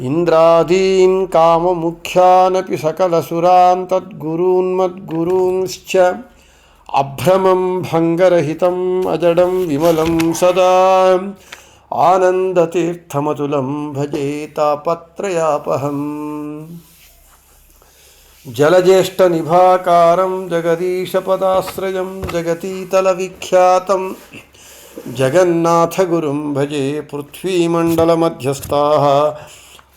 इन्द्रादीन् काममुख्यानपि सकलसुरान् तद्गुरून्मद्गुरूंश्च अभ्रमं भङ्गरहितम् अजडं विमलं सदा। आनन्दतीर्थमतुलं भजे तापत्रयापहम्। जलज्येष्ठनिभाकारं जगदीशपदाश्रयं जगतीतलविख्यातं जगन्नाथगुरुं भजे पृथ्वीमण्डलमध्यस्थाः।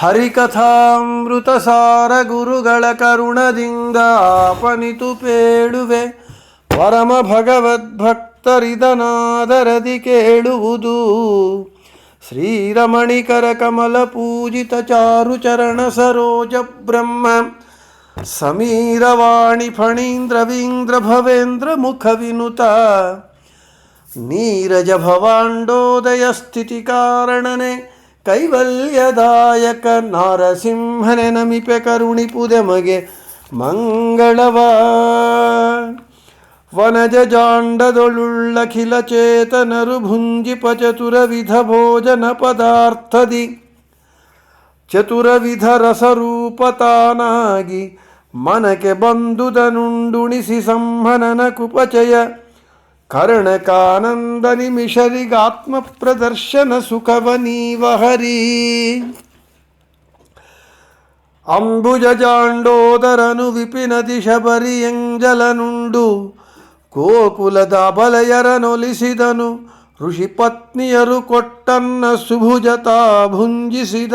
ಹರಿಕಥಾಮೃತಸಾರ ಗುರುಗಳ ಕರುಣದಿಂದಾಪನಿತು ಪೇಳುವೆ. ಪರಮ ಭಗವದ್ಭಕ್ತರಿದನಾದರದಿ ಕೇಳುವುದು. ಶ್ರೀರಮಣಿಕರ ಕಮಲ ಪೂಜಿತ ಚಾರು ಚರಣ ಸರೋಜ ಬ್ರಹ್ಮ. ಸಮೀರವಾಣಿ ಫಣೀಂದ್ರವೀಂದ್ರ ಭವೇಂದ್ರ ಮುಖ ವಿನುತ. ನೀರಜ ಭವಾಂಡೋದಯ ಸ್ಥಿತಿ ಕಾರಣನೆ. ಕೈವಲ್ಯದಾಯಕ ನಾರಸಿಂಹನೆ ನಮಿಪೆ ಕರುಣಿಪುದೆ ಮಗೆ ಮಂಗಳವ. ವನಜ ಜಾಂಡದೊಳುಳ್ಳಖಿಲ ಚೇತನರು ಭುಂಜಿಪ ಚತುರ ಭೋಜನ ಪದಾರ್ಥದಿ. ಚತುರವಿಧ ರಸರೂಪತಾನಾಗಿ ಮನಕೆ ಬಂದುದನುಂಡುಣಿಸಿ ಸಂಹನನ ಕುಪಚಯ. ಕರ್ಣಕಾನಂದ ನಿಮಿಷರಿಗಾತ್ಮ ಪ್ರದರ್ಶನ ಸುಖವನೀವ ಹರಿ ಅಂಬುಜ ಜಾಂಡೋದರನು ವಿಪಿನ ದಿಶಬರಿಯಂಜಲನುಂಡು ಗೋಕುಲದ ಬಲಯರನೊಲಿಸಿದನು ಋಷಿ ಪತ್ನಿಯರು ಕೊಟ್ಟನ್ನ ಸುಭುಜತಾ ಭುಂಜಿಸಿದ,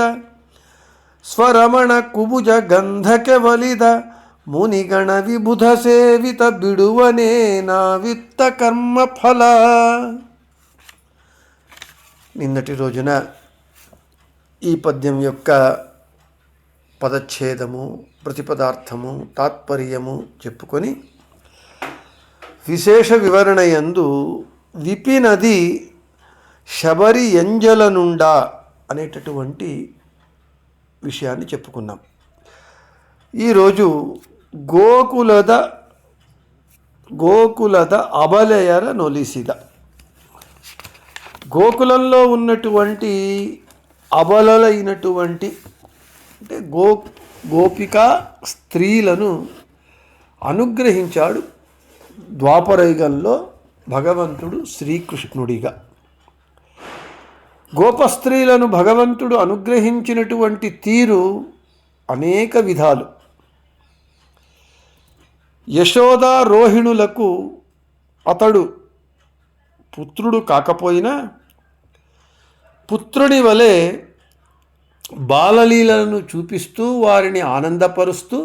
ಸ್ವರಮಣ ಕುಬುಜ ಗಂಧಕ್ಕೆ ಒಲಿದ ಮುನಿಗಣ ವಿಬುಧ ಸೇವಿತ ಬಿಡುವನೇ నావిత్త కర్మ ఫల నిన్నటి రోజున ఈ పద్యం యొక్క పదచ్ఛేదము ప్రతిపదార్థము తాత్పర్యము చెప్పుకొని విశేష వివరణ యందు విపినది శబరి ఎంజలనుండా అనేటటువంటి విషయాన్ని చెప్పుకున్నాం ఈరోజు గోకులద గోకులద అబలయర నొలిసిద గోకులంలో ఉన్నటువంటి అబలలైనటువంటి అంటే గో గోపిక స్త్రీలను అనుగ్రహించాడు ద్వాపరయుగంలో భగవంతుడు శ్రీకృష్ణుడిగా. గోపస్త్రీలను భగవంతుడు అనుగ్రహించినటువంటి తీరు అనేక విధాలు. యశోద రోహిణులకు అతడు పుత్రుడు కాకపోయినా పుత్రుని వలె బాలలీలను చూపిస్తూ వారిని ఆనందపరుస్తూ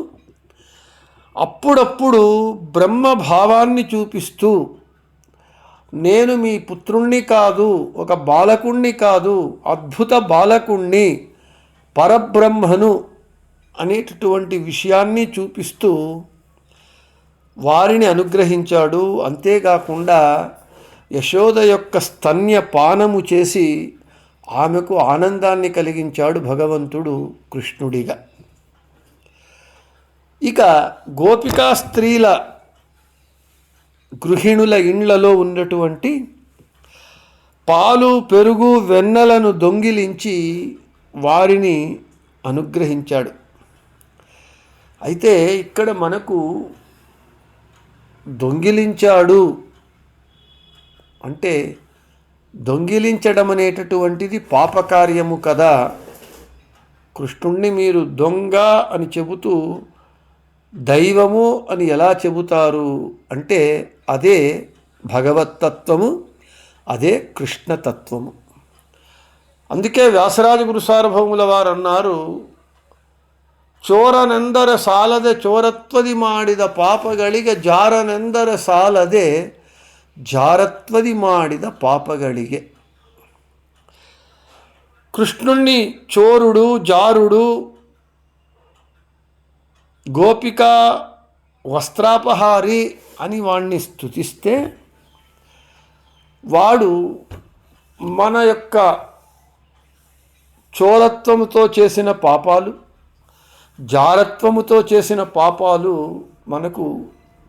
అప్పుడప్పుడు బ్రహ్మభావాన్ని చూపిస్తూ నేను మీ పుత్రుణ్ణి కాదు ఒక బాలకుణ్ణి కాదు అద్భుత బాలకుణ్ణి పరబ్రహ్మను అనేటటువంటి విషయాన్ని చూపిస్తూ వారిని అనుగ్రహించాడు. అంతేకాకుండా యశోద యొక్క స్తన్య పానము చేసి ఆమెకు ఆనందాన్ని కలిగించాడు భగవంతుడు కృష్ణుడిగా. ఇక గోపికా స్త్రీల గృహిణుల ఇండ్లలో ఉన్నటువంటి పాలు పెరుగు వెన్నలను దొంగిలించి వారిని అనుగ్రహించాడు. అయితే ఇక్కడ మనకు దొంగిలించాడు. అంటే దొంగిలించడం అనేటటువంటిది పాపకార్యము కదా. కృష్ణుణ్ణి మీరు దొంగ అని చెబుతూ దైవము అని ఎలా చెబుతారు? అంటే అదే భగవత్తత్వము అదే కృష్ణతత్వము. అందుకే వ్యాసరాజ గురు సార్వభౌముల వారు అన్నారు ಚೋರನೆಂದರೆ ಸಾಲದೆ ಚೋರತ್ವದಿ ಮಾಡಿದ ಪಾಪಗಳಿಗೆ ಜಾರನೆಂದರೆ ಸಾಲದೆ ಜಾರತ್ವದಿ ಮಾಡಿದ ಪಾಪಗಳಿಗೆ కృష్ణుణ్ణి చోరుడు జారుడు గోపిక వస్త్రాపహారి అని వాణ్ణి స్థుతిస్తే వాడు మన యొక్క చోరత్వముతో చేసిన పాపాలు జారత్వముతో చేసిన పాపాలు మనకు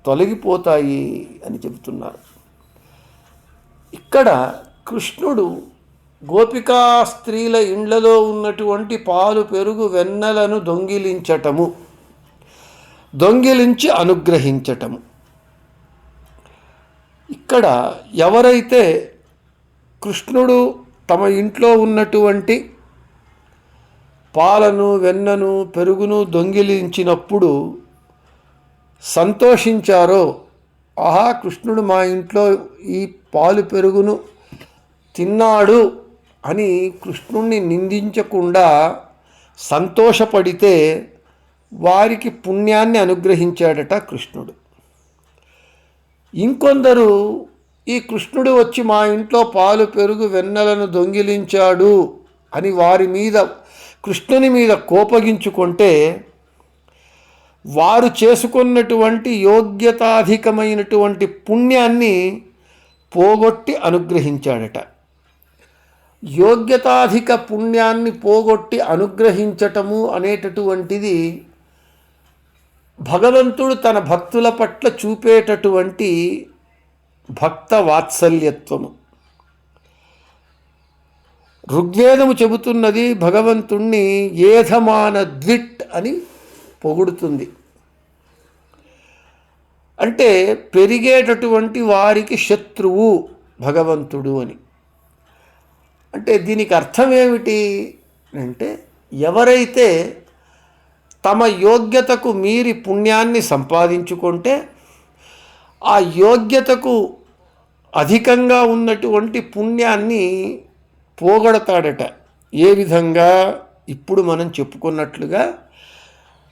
తొలగిపోతాయి అని చెబుతున్నారు. ఇక్కడ కృష్ణుడు గోపికా స్త్రీల ఇండ్లలో ఉన్నటువంటి పాలు పెరుగు వెన్నెలను దొంగిలించటము దొంగిలించి అనుగ్రహించటము. ఇక్కడ ఎవరైతే కృష్ణుడు తమ ఇంట్లో ఉన్నటువంటి పాలను వెన్నను పెరుగును దొంగిలించినప్పుడు సంతోషించారో ఆహా కృష్ణుడు మా ఇంట్లో ఈ పాలు పెరుగును తిన్నాడు అని కృష్ణుణ్ణి నిందించకుండా సంతోషపడితే వారికి పుణ్యాన్ని అనుగ్రహించాడట కృష్ణుడు. ఇంకొందరు ఈ కృష్ణుడు వచ్చి మా ఇంట్లో పాలు పెరుగు వెన్నెలను దొంగిలించాడు అని వారి మీద కృష్ణుని మీద కోపగించుకుంటే వారు చేసుకున్నటువంటి యోగ్యతాధికమైనటువంటి పుణ్యాన్ని పోగొట్టి అనుగ్రహించాడట. యోగ్యతాధిక పుణ్యాన్ని పోగొట్టి అనుగ్రహించటము అనేటటువంటిది భగవంతుడు తన భక్తుల పట్ల చూపేటటువంటి భక్త వాత్సల్యత్వము. ఋగ్వేదము చెబుతున్నది భగవంతుణ్ణి ఏధమాన ద్విట్ అని పొగుడుతుంది. అంటే పెరిగేటటువంటి వారికి శత్రువు భగవంతుడు అని. అంటే దీనికి అర్థం ఏమిటి అంటే ఎవరైతే తమ యోగ్యతకు మీరి పుణ్యాన్ని సంపాదించుకుంటే ఆ యోగ్యతకు అధికంగా ఉన్నటువంటి పుణ్యాన్ని పోగొడతాడట. ఏ విధంగా? ఇప్పుడు మనం చెప్పుకున్నట్లుగా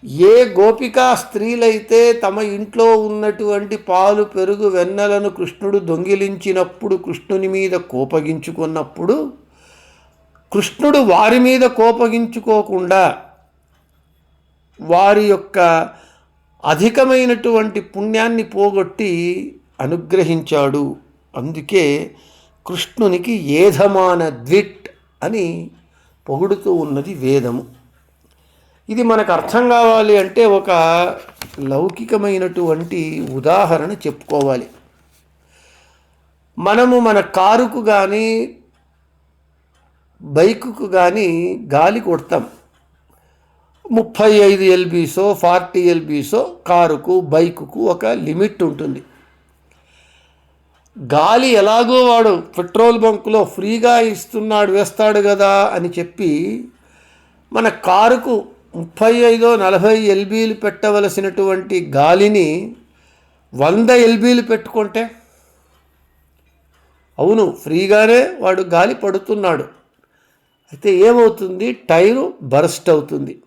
ఏ గోపికా స్త్రీలైతే తమ ఇంట్లో ఉన్నటువంటి పాలు పెరుగు వెన్నెలను కృష్ణుడు దొంగిలించినప్పుడు కృష్ణుని మీద కోపగించుకున్నప్పుడు కృష్ణుడు వారి మీద కోపగించుకోకుండా వారి యొక్క అధికమైనటువంటి పుణ్యాన్ని పోగొట్టి అనుగ్రహించాడు. అందుకే కృష్ణునికి ఏధమాన ద్విట్ అని పొగుడుతూ ఉన్నది వేదము. ఇది మనకు అర్థం కావాలి అంటే ఒక లౌకికమైనటువంటి ఉదాహరణ చెప్పుకోవాలి. మనము మన కారుకు కానీ బైకుకు కానీ గాలి కొడతాం. ముప్పై ఐదు ఎల్బీసో ఫార్టీ ఎల్బీసో కారుకు బైకుకు ఒక లిమిట్ ఉంటుంది. గాలి ఎలాగో వాడు పెట్రోల్ బంకులో ఫ్రీగా ఇస్తున్నాడు వేస్తాడు కదా అని చెప్పి మన కారుకు ముప్పై ఐదో నలభై ఎల్బీలు పెట్టవలసినటువంటి గాలిని వంద ఎల్బీలు పెట్టుకుంటే? అవును ఫ్రీగానే వాడు గాలి పడుతున్నాడు. అయితే ఏమవుతుంది? టైరు బరస్ట్ అవుతుంది.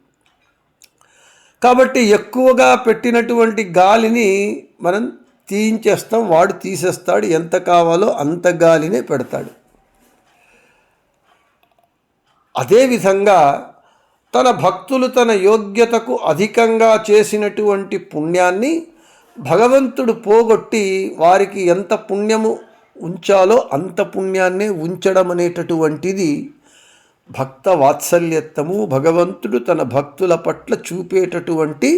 కాబట్టి ఎక్కువగా పెట్టినటువంటి గాలిని మనం తీయించేస్తాం వాడు తీసేస్తాడు ఎంత కావాలో అంత గాలినే పెడతాడు. అదేవిధంగా తన భక్తులు తన యోగ్యతకు అధికంగా చేసినటువంటి పుణ్యాన్ని భగవంతుడు పోగొట్టి వారికి ఎంత పుణ్యము ఉంచాలో అంత పుణ్యాన్నే ఉంచడం అనేటటువంటిది భక్త వాత్సల్యత్వము భగవంతుడు తన భక్తుల పట్ల చూపేటటువంటి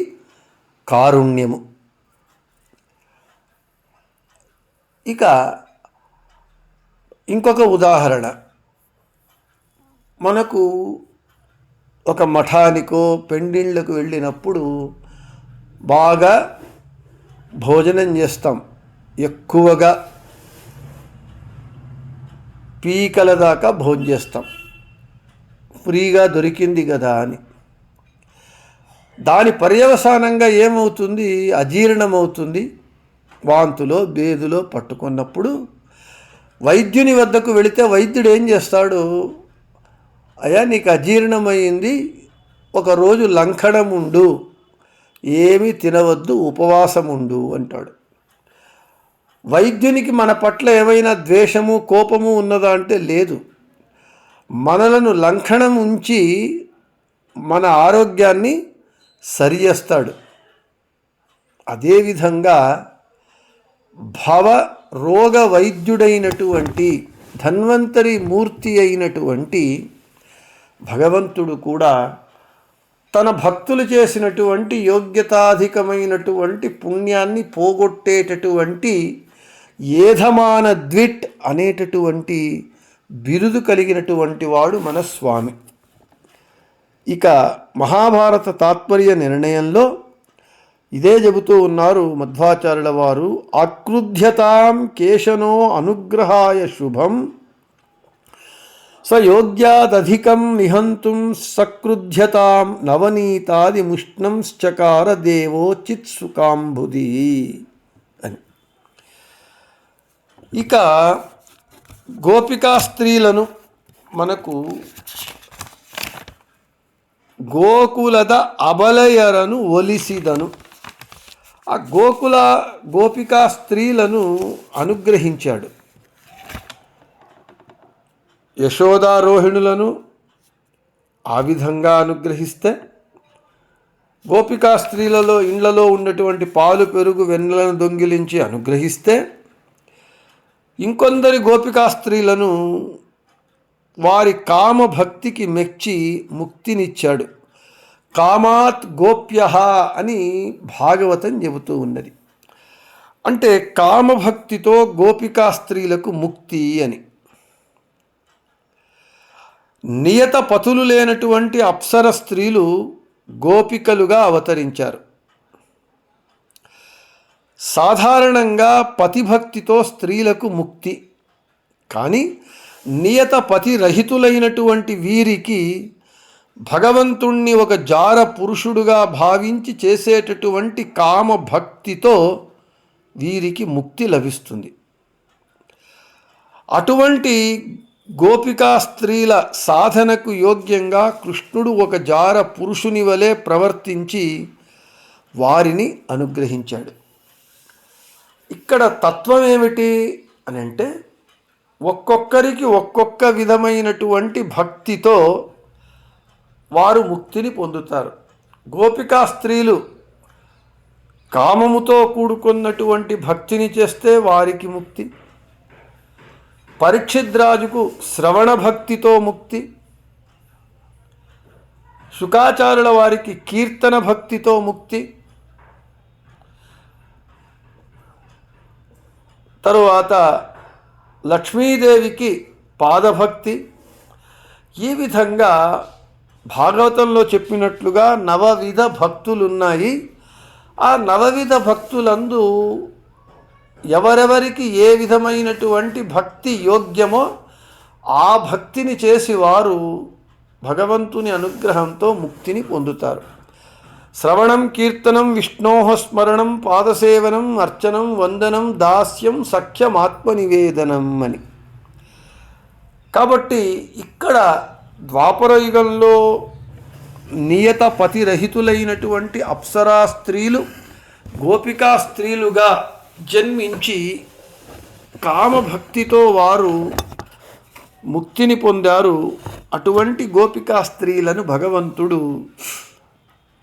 కారుణ్యము. ఇక ఇంకొక ఉదాహరణ. మనకు ఒక మఠానికో పెండిళ్ళకు వెళ్ళినప్పుడు బాగా భోజనం చేస్తాం. ఎక్కువగా పీకల దాకా భోజనం చేస్తాం. ఫ్రీగా దొరికింది కదా అని. దాని పర్యవసానంగా ఏమవుతుంది? అజీర్ణమవుతుంది. వాంతులో బేదులో పట్టుకున్నప్పుడు వైద్యుని వద్దకు వెళితే వైద్యుడు ఏం చేస్తాడు? అయ్యా నీకు అజీర్ణమైంది. ఒకరోజు లంకణముండు ఏమీ తినవద్దు ఉపవాసముండు అంటాడు. వైద్యునికి మన పట్ల ఏమైనా ద్వేషము కోపము ఉన్నదా అంటే లేదు. మనలను లంకణం ఉంచి మన ఆరోగ్యాన్ని సరిచేస్తాడు అదేవిధంగా భవ రోగ వైద్యుడైనటువంటి ధన్వంతరి మూర్తి అయినటువంటి భగవంతుడు కూడా తన భక్తులు చేసినటువంటి యోగ్యతాధికమైనటువంటి పుణ్యాన్ని పోగొట్టేటటువంటి ఏధమాన ద్విట్ అనేటటువంటి బిరుదు కలిగినటువంటి వాడు మన స్వామి. ఇక మహాభారత తాత్పర్య నిర్ణయంలో ఇదే చెబుతూ ఉన్నారు మధ్వాచార్యుల వారు ఆకృధ్యతాం కేశనో అనుగ్రహాయ శుభం స యోగ్యాదధికం నిహంతుం సకృధ్యతాం నవనీతాది ముష్ణంశ్చకార దేవో చిత్సుకాంబుది అని. ఇక గోపికా స్త్రీలను మనకు గోకులద అబలయరను ఒలిసిదను. ఆ గోకుల గోపికా స్త్రీలను అనుగ్రహించాడు. యశోదారోహిణులను ఆ విధంగా అనుగ్రహిస్తే గోపికా స్త్రీలలో ఇండ్లలో ఉన్నటువంటి పాలు పెరుగు వెన్నెలను దొంగిలించి అనుగ్రహిస్తే ఇంకొందరి గోపికా స్త్రీలను వారి కామభక్తికి మెచ్చి ముక్తినిచ్చాడు. కామాత్ గోప్య అని భాగవతం చెబుతూ ఉన్నది. అంటే కామభక్తితో గోపికా స్త్రీలకు ముక్తి అని. నియత పతులు లేనటువంటి అప్సర స్త్రీలు గోపికలుగా అవతరించారు. సాధారణంగా పతిభక్తితో స్త్రీలకు ముక్తి. కానీ నియత పతి రహితులైనటువంటి వీరికి భగవంతుణ్ణి ఒక జార పురుషుడుగా భావించి చేసేటటువంటి కామ భక్తితో వీరికి ముక్తి లభిస్తుంది. అటువంటి గోపికా స్త్రీల సాధనకు యోగ్యంగా కృష్ణుడు ఒక జార పురుషుని వలె ప్రవర్తించి వారిని అనుగ్రహించాడు. ఇక్కడ తత్వం ఏమిటి అని అంటే ఒక్కొక్కరికి ఒక్కొక్క విధమైనటువంటి భక్తితో వారు ముక్తిని పొందుతారు. గోపికా స్త్రీలు కామముతో కూడుకున్నటువంటి భక్తిని చేస్తే వారికి ముక్తి. పరీక్షిద్రాజుకు శ్రవణ భక్తితో ముక్తి. శుకాచారుల వారికి కీర్తన భక్తితో ముక్తి. తరువాత లక్ష్మీదేవికి పాదభక్తి. ఈ విధంగా భాగవతంలో చెప్పినట్లుగా నవవిధ భక్తులున్నాయి. ఆ నవవిధ భక్తులందు ఎవరెవరికి ఏ విధమైనటువంటి భక్తి యోగ్యమో ఆ భక్తిని చేసి వారు భగవంతుని అనుగ్రహంతో ముక్తిని పొందుతారు. శ్రవణం కీర్తనం విష్ణోహ స్మరణం పాదసేవనం అర్చనం వందనం దాస్యం సఖ్యమాత్మనివేదనం అని. కాబట్టి ఇక్కడ ద్వాపర యుగంలో నియత పతిరహితులైనటువంటి అప్సరా స్త్రీలు గోపికా స్త్రీలుగా జన్మించి కామభక్తితో వారు ముక్తిని పొందారు. అటువంటి గోపికా స్త్రీలను భగవంతుడు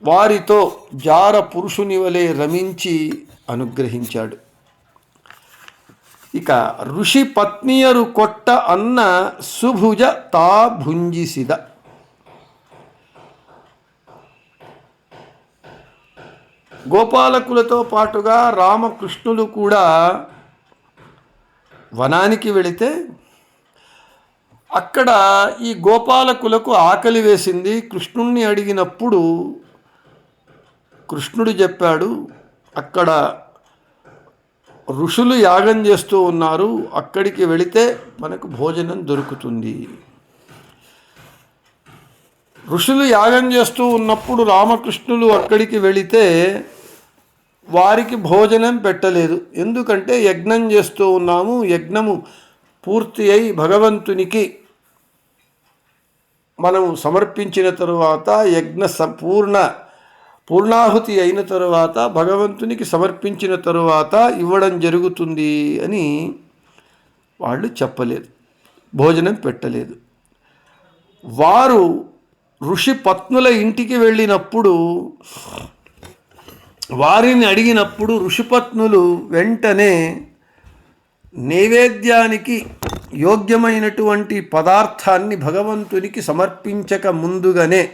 వారితో జార పురుషుని వలె రమించి అనుగ్రహించాడు. ఇక ఋషి పత్నియరు కొట్ట అన్న సుభుజ తా భుంజిసిద. గోపాలకులతో పాటుగా రామకృష్ణులు కూడా వనానికి వెళితే అక్కడ ఈ గోపాలకులకు ఆకలి వేసింది. కృష్ణుణ్ణి అడిగినప్పుడు కృష్ణుడు చెప్పాడు అక్కడ ఋషులు యాగం చేస్తూ ఉన్నారు. అక్కడికి వెళితే మనకు భోజనం దొరుకుతుంది. ఋషులు యాగం చేస్తూ ఉన్నప్పుడు రామకృష్ణులు అక్కడికి వెళితే వారికి భోజనం పెట్టలేదు. ఎందుకంటే యజ్ఞం చేస్తూ ఉన్నాము. యజ్ఞము పూర్తి అయి భగవంతునికి మనం సమర్పించిన తరువాత యజ్ఞ సంపూర్ణ పూర్ణాహుతి అయిన తరువాత భగవంతునికి సమర్పించిన తరువాత ఇవ్వడం జరుగుతుంది అని వాళ్ళు చెప్పలేదు. భోజనం పెట్టలేదు. వారు ఋషి పత్నుల ఇంటికి వెళ్ళినప్పుడు వారిని అడిగినప్పుడు ఋషిపత్నులు వెంటనే నైవేద్యానికి యోగ్యమైనటువంటి పదార్థాన్ని భగవంతునికి సమర్పించక ముందుగానే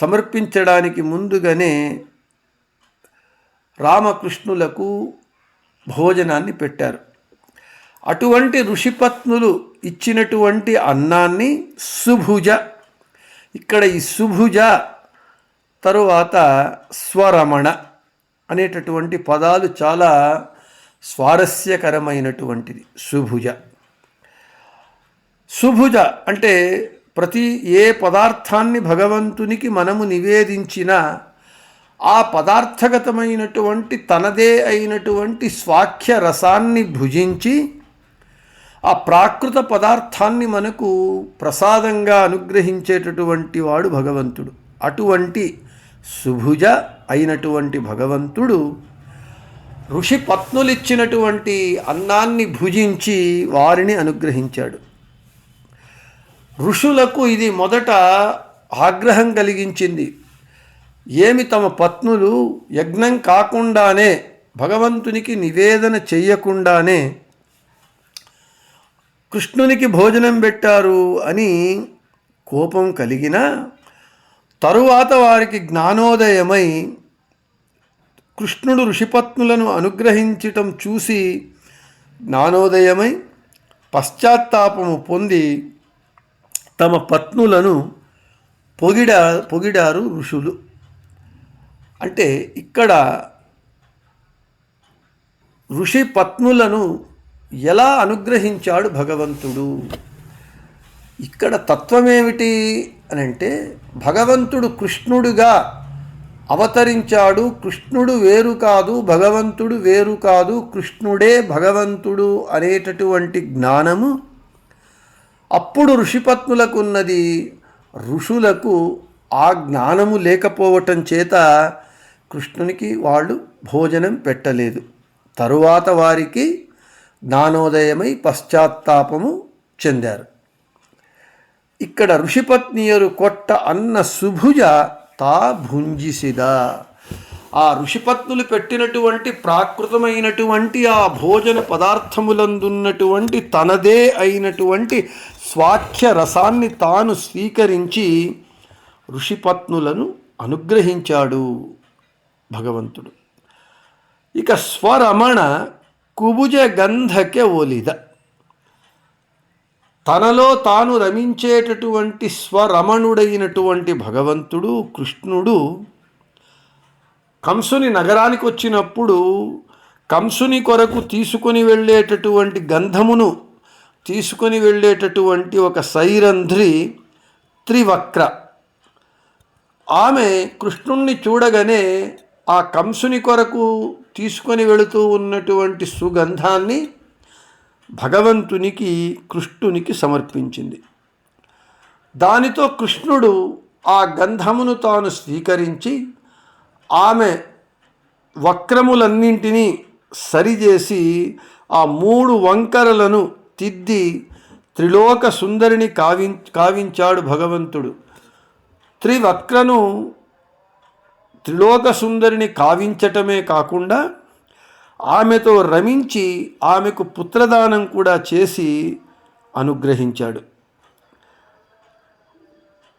సమర్పించడానికి ముందుగానే రామకృష్ణులకు భోజనాన్ని పెట్టారు. అటువంటి ఋషిపత్నులు ఇచ్చినటువంటి అన్నాన్ని సుభుజ ఇక్కడ ఈ సుభుజ తరువాత స్వరమణ అనేటటువంటి పదాలు చాలా స్వారస్యకరమైనటువంటిది సుభుజ. సుభుజ అంటే ప్రతి ఏ పదార్థాన్ని భగవంతునికి మనము నివేదించినా ఆ పదార్థగతమైనటువంటి తనదే అయినటువంటి స్వాఖ్య రసాన్ని భుజించి ఆ ప్రాకృత పదార్థాన్ని మనకు ప్రసాదంగా అనుగ్రహించేటటువంటి వాడు భగవంతుడు. అటువంటి సుభుజ అయినటువంటి భగవంతుడు ఋషి పత్నులిచ్చినటువంటి అన్నాన్ని భుజించి వారిని అనుగ్రహించాడు. ఋషులకు ఇది మొదట ఆగ్రహం కలిగించింది. ఏమి తమ పత్నులు యజ్ఞం కాకుండానే భగవంతునికి నివేదన చెయ్యకుండానే కృష్ణునికి భోజనం పెట్టారు అని కోపం కలిగిన తరువాత వారికి జ్ఞానోదయమై కృష్ణుడు ఋషిపత్నులను అనుగ్రహించటం చూసి జ్ఞానోదయమై పశ్చాత్తాపము పొంది తమ పత్నులను పొగిడా పొగిడారు ఋషులు. అంటే ఇక్కడ ఋషి పత్నులను ఎలా అనుగ్రహించాడు భగవంతుడు? ఇక్కడ తత్వమేమిటి అని అంటే భగవంతుడు కృష్ణుడుగా అవతరించాడు కృష్ణుడు వేరు కాదు భగవంతుడు వేరు కాదు కృష్ణుడే భగవంతుడు అనేటటువంటి జ్ఞానము అప్పుడు ఋషిపత్నులకు ఉన్నది ఋషులకు ఆ జ్ఞానము లేకపోవటం చేత కృష్ణునికి వాళ్ళు భోజనం పెట్టలేదు. తరువాత వారికి జ్ఞానోదయమై పశ్చాత్తాపము చెందారు. ఇక్కడ ఋషిపత్నియరు కొట్ట అన్న సుభుజ తా భుంజిసిద. ఆ ఋషిపత్నులు పెట్టినటువంటి ప్రాకృతమైనటువంటి ఆ భోజన పదార్థములందున్నటువంటి తనదే అయినటువంటి స్వాఖ్య రసాన్ని తాను స్వీకరించి ఋషిపత్నులను అనుగ్రహించాడు భగవంతుడు. ఇక స్వరమణ కుబుజ గంధకే ఒలిద. తనలో తాను రమించేటటువంటి స్వరమణుడైనటువంటి భగవంతుడు కృష్ణుడు కంసుని నగరానికి వచ్చినప్పుడు కంసుని కొరకు తీసుకొని వెళ్ళేటటువంటి గంధమును తీసుకొని వెళ్ళేటటువంటి ఒక సైరంధ్రి త్రివక్ర. ఆమె కృష్ణుణ్ణి చూడగానే ఆ కంసుని కొరకు తీసుకొని వెళుతూ ఉన్నటువంటి సుగంధాన్ని భగవంతునికి కృష్ణునికి సమర్పించింది. దానితో కృష్ణుడు ఆ గంధమును తాను స్వీకరించి ఆమె వక్రములన్నింటినీ సరిచేసి ఆ మూడు వంకరలను తిద్ది త్రిలోక సుందరిని కావి కావించాడు భగవంతుడు. త్రివక్రను త్రిలోక సుందరిని కావించటమే కాకుండా ఆమెతో రమించి ఆమెకు పుత్రదానం కూడా చేసి అనుగ్రహించాడు.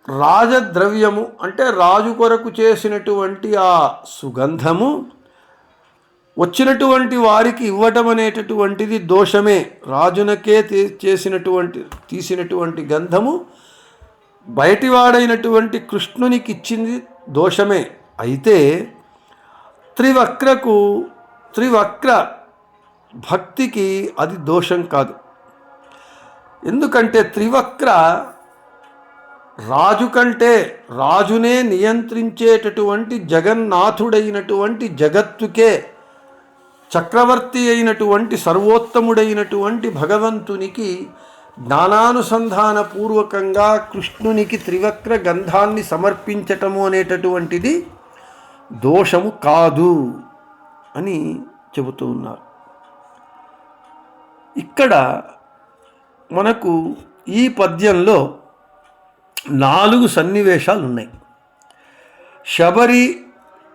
రాజద్రవ్యము అంటే రాజు కొరకు చేసినటువంటి ఆ సుగంధము వచ్చినటువంటి వారికి ఇవ్వటం అనేటటువంటిది దోషమే. రాజునకే తీ- చేసినటువంటి తీసినటువంటి గంధము బయటివాడైనటువంటి కృష్ణునికి ఇచ్చింది దోషమే. అయితే త్రివక్రకు త్రివక్ర భక్తికి అది దోషం కాదు. ఎందుకంటే త్రివక్ర రాజు కంటే రాజునే నియంత్రించేటటువంటి జగన్నాథుడైనటువంటి జగత్తుకే చక్రవర్తి అయినటువంటి సర్వోత్తముడైనటువంటి భగవంతునికి జ్ఞానానుసంధానపూర్వకంగా కృష్ణునికి త్రివక్ర గంధాన్ని సమర్పించటము అనేటటువంటిది దోషము కాదు అని చెబుతూ ఉన్నారు. ఇక్కడ మనకు ఈ పద్యంలో నాలుగు సన్నివేశాలు ఉన్నాయి శబరి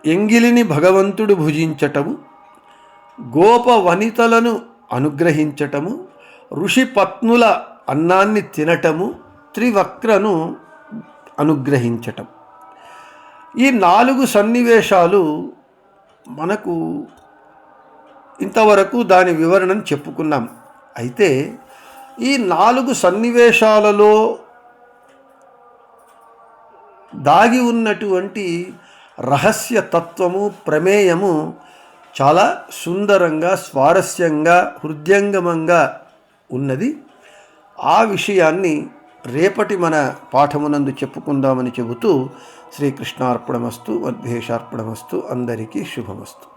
ఎంగిలిని భగవంతుడు భుజించటము గోప వనితలను అనుగ్రహించటము ఋషిపత్నుల అన్నాన్ని తినటము త్రివక్రను అనుగ్రహించటం. ఈ నాలుగు సన్నివేశాలు మనకు ఇంతవరకు దాని వివరణను చెప్పుకున్నాం. అయితే ఈ నాలుగు సన్నివేశాలలో దాగి ఉన్నటువంటి రహస్య తత్వము ప్రమేయము చాలా సుందరంగా స్వారస్యంగా హృదయంగమంగా ఉన్నది. ఆ విషయాన్ని రేపటి మన పాఠమునందు చెప్పుకుందామని చెబుతూ శ్రీకృష్ణార్పణమస్తు మద్భేషార్పణమస్తు అందరికీ శుభమస్తు.